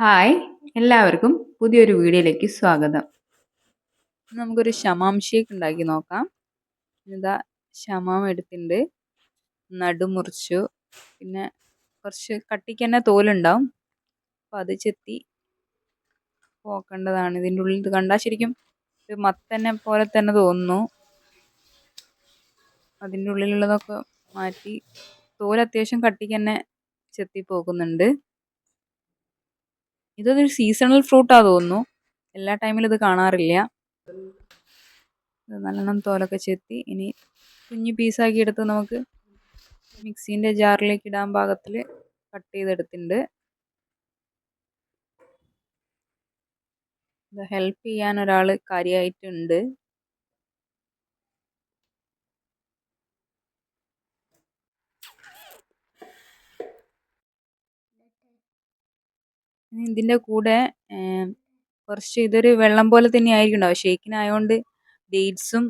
Hi എല്ലാവർക്കും പുതിയൊരു വീഡിയോയിലേക്ക് സ്വാഗതം. നമുക്കൊരു ഷമാം ഷേക്ക് ഉണ്ടാക്കി നോക്കാം. ഇതാ ശമാം എടുത്തിട്ടുണ്ട്. നടുമുറിച്ചു പിന്നെ കുറച്ച് കട്ടിക്ക് തന്നെ തോലുണ്ടാവും. അപ്പോൾ അത് ചെത്തി പോക്കേണ്ടതാണ്. ഇതിന്റെ ഉള്ളിൽ ഇത് കണ്ടാൽ ശരിക്കും മത്തനെ പോലെ തന്നെ തോന്നുന്നു. അതിന്റെ ഉള്ളിലുള്ളതൊക്കെ മാറ്റി തോൽ അത്യാവശ്യം കട്ടിക്ക് തന്നെ ചെത്തി പോകുന്നുണ്ട് ഇതൊരു സീസണൽ ഫ്രൂട്ടാ തോന്നുന്നു. എല്ലാ ടൈമിലും ഇത് കാണാറില്ല. നല്ലോണം തോലൊക്കെ ചെത്തി ഇനി കുഞ്ഞു പീസാക്കി എടുത്ത് നമുക്ക് മിക്സീന്റെ ജാറിലേക്ക് ഇടാൻ പാകത്തിൽ കട്ട് ചെയ്തെടുത്തിട്ടുണ്ട്. ഹെൽപ്പ് ചെയ്യാൻ ഒരാൾ കാര്യമായിട്ടുണ്ട് ഇതിന്റെ കൂടെ കുറച്ച് ഇതൊരു വെള്ളം പോലെ തന്നെ ആയിരിക്കും ഷേക്കിനായതുകൊണ്ട് ഡേറ്റ്സും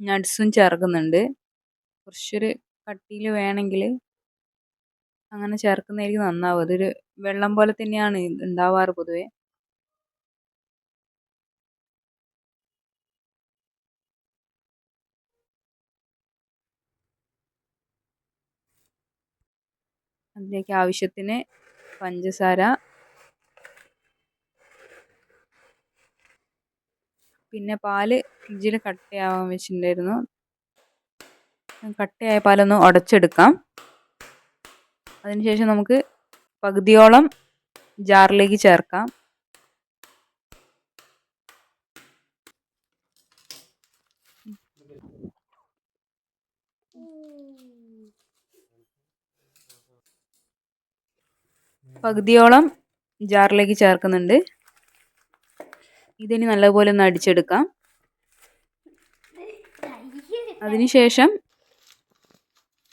നട്ട്സും ചേർക്കുന്നുണ്ട്. കുറച്ചൊരു കട്ടിയിൽ വേണമെങ്കിൽ അങ്ങനെ ചേർക്കുന്നതായിരിക്കും നന്നാവും അതൊരു വെള്ളം പോലെ തന്നെയാണ് ഉണ്ടാവാറ് പൊതുവേ. അതിലേക്ക് ആവശ്യത്തിന് പഞ്ചസാര പിന്നെ പാൽ ഫ്രിഡ്ജിൽ കട്ടയാവാൻ വെച്ചിട്ടുണ്ടായിരുന്നു. കട്ടയായ പാലൊന്ന് ഉടച്ചെടുക്കാം. അതിനുശേഷം നമുക്ക് പകുതിയോളം ജാറിലേക്ക് ചേർക്കാം. പകുതിയോളം ജാറിലേക്ക് ചേർക്കുന്നുണ്ട്. ഇതിനി നല്ലപോലെ ഒന്ന് അടിച്ചെടുക്കാം. അതിനുശേഷം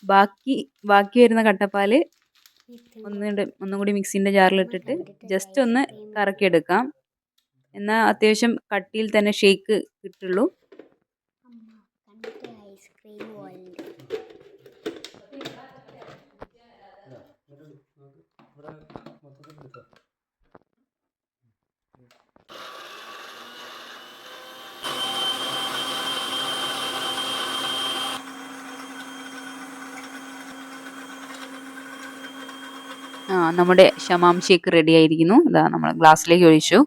ബാക്കി ബാക്കി വരുന്ന കട്ടപ്പാൽ ഒന്നുകൂടി ഒന്നും കൂടി മിക്സിന്റെ ജാറിലിട്ടിട്ട് ജസ്റ്റ് ഒന്ന് കറക്കിയെടുക്കാം. എന്നാൽ അത്യാവശ്യം കട്ടിയിൽ തന്നെ ഷേക്ക് കിട്ടുള്ളൂ. നമ്മുടെ ഷമാം ഷേക്ക് റെഡി ആയിരിക്കുന്നു. ഇതാ നമ്മൾ ഗ്ലാസ്സിലേക്ക് ഒഴിച്ചു.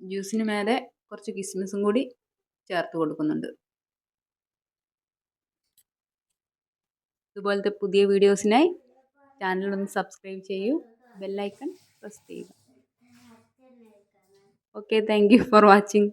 ജ്യൂസിന് മേലെ കുറച്ച് കിസ്മിസും കൂടി ചേർത്ത് കൊടുക്കുന്നുണ്ട്. ഇതുപോലത്തെ പുതിയ വീഡിയോസിനായി ചാനൽ ഒന്ന് സബ്സ്ക്രൈബ് ചെയ്യൂ. ബെല്ലൈക്കൺ പ്രസ് ചെയ്യുക. Okay thank you for watching